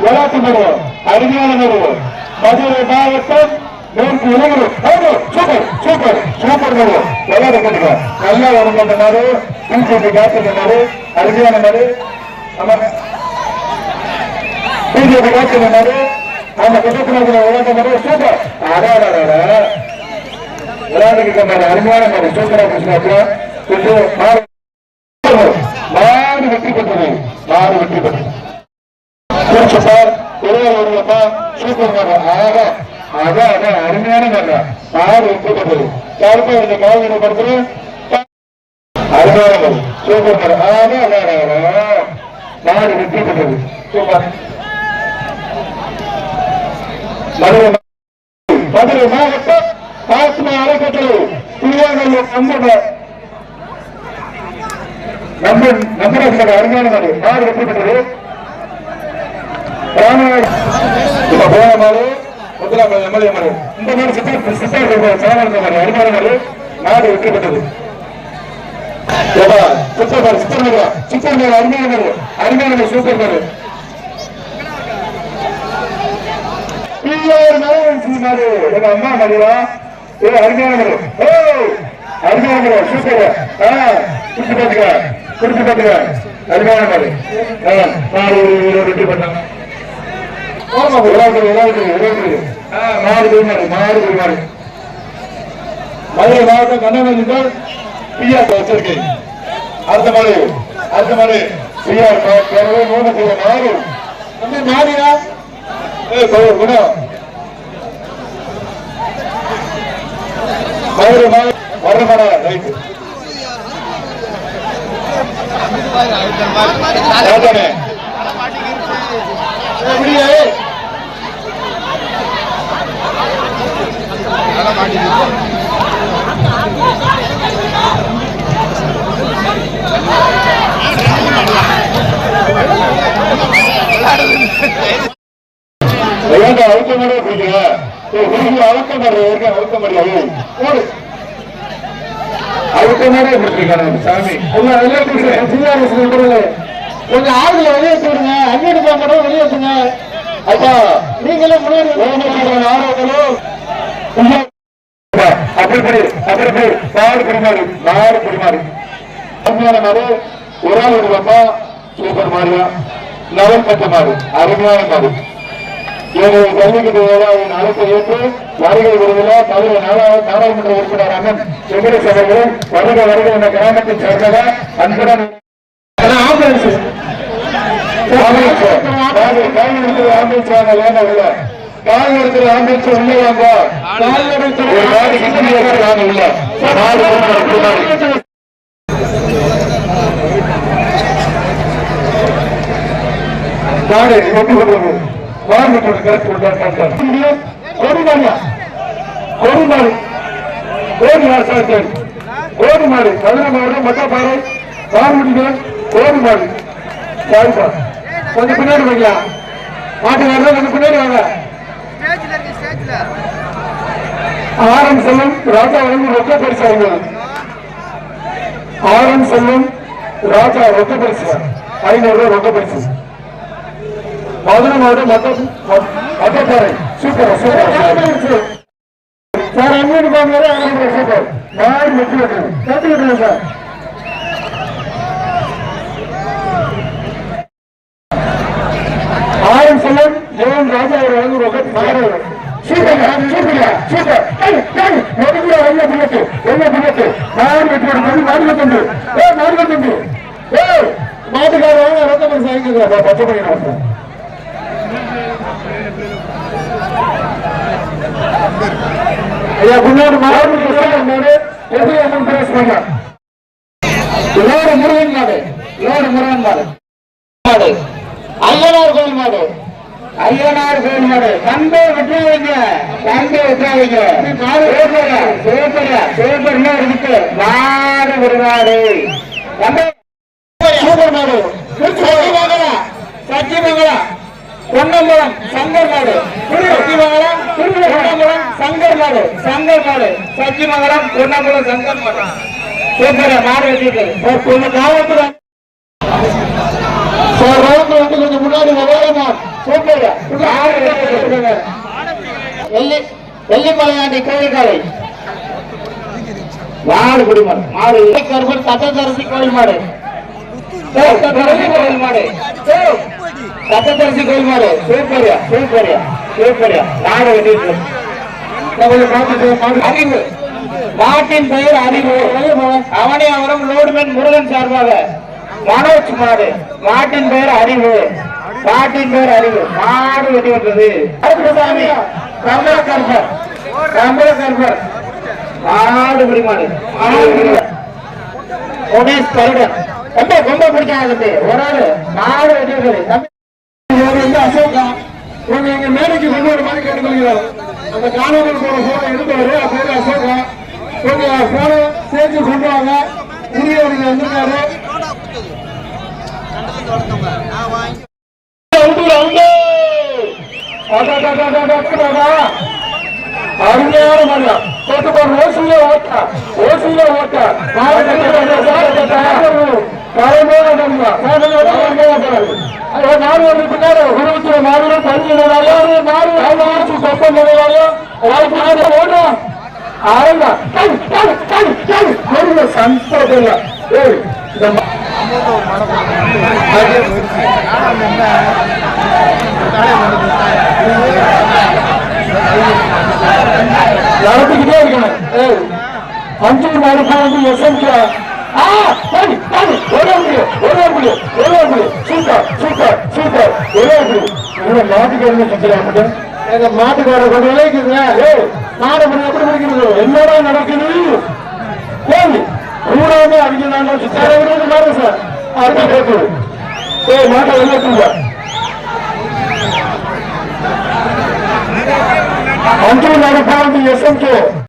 விளையாட்டு மருவம் அருமையான மருவம் மதுரை மாவட்டம் மேற்கு இளைஞர் சூப்பர் சூப்பர் சூப்பர் மருவம் விளையாட கட்டுங்க நல்லா உடம்பு பிஜேபி அருமையான பிஜேபி சூப்பர். அருமையான கொஞ்சம் வெற்றி பெற்றது. வெற்றி பெற்றது. குறிச்சு சார் ஒருவர் சூப்பர் மரம் ஆக அதான் அதான் அருமையான மரம் மாறு வெற்றி பெற்றது யாருக்கும் இந்த படத்துல அருமையான சூப்பர் மரம் ஆக அதான் மாறு வெற்றி பெற்றது சூப்பர். மதுரை மதுரை மாவட்டம் அறக்கட்டளை திருவாங்கூர் நம்பர் நம்பர் நம்பர் அருமையான மாடு வெற்றி பெற்றது போன மாடு முத்துராமலை எம்எல்ஏ மாடு. இந்த மாதிரி சித்தா சித்தா சாதாரண மாடு அருமையான மாடு நாடு வெற்றி பெற்றது சித்தர் மாடு சித்தர் மாடு சித்தர் மேல அருமையான மாடு. அருமையான மாடு சூப்பர் மாடு. பிள்ளையார் நலவன் மாடு. எங்க அம்மா மாடுவா ஏ அருமையான மாடு. ஓ அருமையான மாடு சூப்பர் ஆ குடிச்சு பாத்துக்க குடிச்சு பாத்துக்க அருமையான மாடு. ஆ மாடு வெற்றி பண்ணாங்க ஆமா விளையாட்டு விளையாட்டு விளையாட்டு மாறு பெருமாறு மாறு பெருமாறு மதுரை மாவட்டம் கண்ணன் பிஆர் வச்சிருக்கு. அடுத்த மாதிரி அடுத்த மாதிரி பிஆர் மூணு செய்ய மாறு நம்ம மாறியா ஏ குணம் மதுரை மாவட்டம் வர்றமான ரைட்டு. ராஜானே மாதிரி பிடிச்சிருக்காங்க சாமி? உங்க வெளியே சின்ன கொஞ்சம் ஆளுங்களை வெளியே போடுங்க அங்கிட்டு போக மட்டும் வெளியே போங்க அப்பா நீங்களே முன்னாடி அப்படி படி அப்படி படி குடிமாறு குடிமாறு அருமையான மாறு ஒரு ஆள் ஒரு சூப்பர் மாறியா நவன் பட்ட மாறு அருமையான மாறு இவங்க ஜல்லிக்கட்டு விழாவின் அழைப்பை ஏற்று வருகை விருதில் மதுரை நாடாளுமன்ற உறுப்பினர் அண்ணன் வெங்கடேஷ் அவர்கள் வருக வருக என்ற கிராமத்தை சேர்ந்தவர். அன்புடன் ஆம்புலன்ஸ் ஆம்புலன்ஸ் வாங்க வேண்டாம் உள்ள கால் எடுக்கிற ஆம்புலன்ஸ் உள்ள வாங்க கால் எடுக்கிற ஒரு நாடு கிட்னி வாங்க உள்ள நாடு பின்னாடி நாடு ஒட்டு கொள்வது கோடி அரசாங்கம் மாவட்டம் மட்டப்பாறை கொஞ்சம் பின்னாடி வைக்கலாம் மாட்டுக்காரர் கொஞ்சம் பின்னாடி வாங்க. ஸ்டேஜ்ல இருக்கு ஸ்டேஜ்ல ஆரம் செல்லும் ராஜா வழங்கி ரொக்க பரிசு வாங்கினார் ஆரம் செல்லும் ராஜா ரொக்க பரிசு. ஐநூறு ரூபாய் ரொக்க பரிசு. மதுரை மாவட்டம் மொத்தம் மொத்தப்பாறை. சூப்பர் சூப்பர் சார் அங்கே போங்க சூப்பர் நாடு வெற்றி சார். ஆயிரம் செல்லம் ராஜா அவர் வந்து ரொக்க மாறு சூப்பர் சூப்பர் சூப்பர் நெருங்கிய வெள்ள பின்னத்து வெள்ள பின்னத்து. நாடு வெற்றி ஏ ஏ ஐயா முன்னாடி லோடு முருகன் மாடு. லோடு முருகன் மாடு. ஐயனார் கோயில் மாடு. ஐயனார் கோயில் மாடு தம்பை விட்டுறாதீங்க தம்பை விட்டுறாதீங்க சூப்பரா சூப்பரா சூப்பர்னா இருக்கு மாடு விடுவாரு. மாடு சூப்பர் மாடு சத்தியமங்கலம் சத்தியமங்கலம் பொன்னம்பலம் சங்கர் நாடு சத்தியமங்கலம் பொன்னம்பலம் சங்கர் நாடு சங்கர் நாடு சத்தியமங்கலம் பொன்னம்பலம் சங்கர் நாடு சூப்பரா மாடு வச்சிருக்காரு காவல்துறை சார் ரோட்ல வந்து கொஞ்சம் முன்னாடி விளையாடுமா யாரு வெளியே சொல்லுங்க வெள்ளி வெள்ளிமலையாண்டி கோழிக்காலை மாடு குடிமாடு மாடு. கருப்பன் தத்தரசி கோயில் மாடு. கோயில் மாடு. தத்தரசி கோயில் மாடு. சூப்பரியா சூப்பரியா சூப்பரியா. நாடு வெட்டிட்டு. அறிவு. நாட்டின் பெயர் அறிவு. அவனியாவரம் லோடுமேன் முருகன் சார்பாக. மனோஜ் மாடு. நாட்டின் பெயர் அறிவு. பாட்டின் பேர் அறிவு. மாடு வெட்டி விட்டது கருப்பசாமி கம்பள கருப்பர் கம்பள கருப்பர் மாடு. பிடிமாடு உமேஷ் கருடன். ரொம்ப ரொம்ப பிடிக்காது ஒரு ஆளு மாடு வெட்டி விட்டது அசோகா. இவங்க எங்க மேடைக்கு கொண்டு வர மாதிரி கேட்டுக்கொள்கிறோம் அந்த காணவர்கள் போன போனை எடுத்தவர் பேரு அசோகா. இவங்க போனை சேர்த்து கொண்டு வாங்க உரியவர்கள் வந்திருக்காரு அருமையான மண்ணா தோட்டப்பாடு ஓசியில ஓட்டா ஓசியில ஓட்டா தரமான மண்ணா மாறுவது பின்னாடி குடும்பத்தில் மாறுவது பஞ்சு மாறுவது சொப்பம் ஓட்டா ஆரம்பா சந்தோஷம் ஏய் இந்த மனதை நடந்துக்கிட்டே இருக்கணும். அஞ்சூர் மாநகரம் வந்து எஸ்எம்கே. என்னடா நடக்குது? மூணாவது அறிஞர் சார். மாட்டா మంత్రులు నడిపాలని ఎస్ఎంకే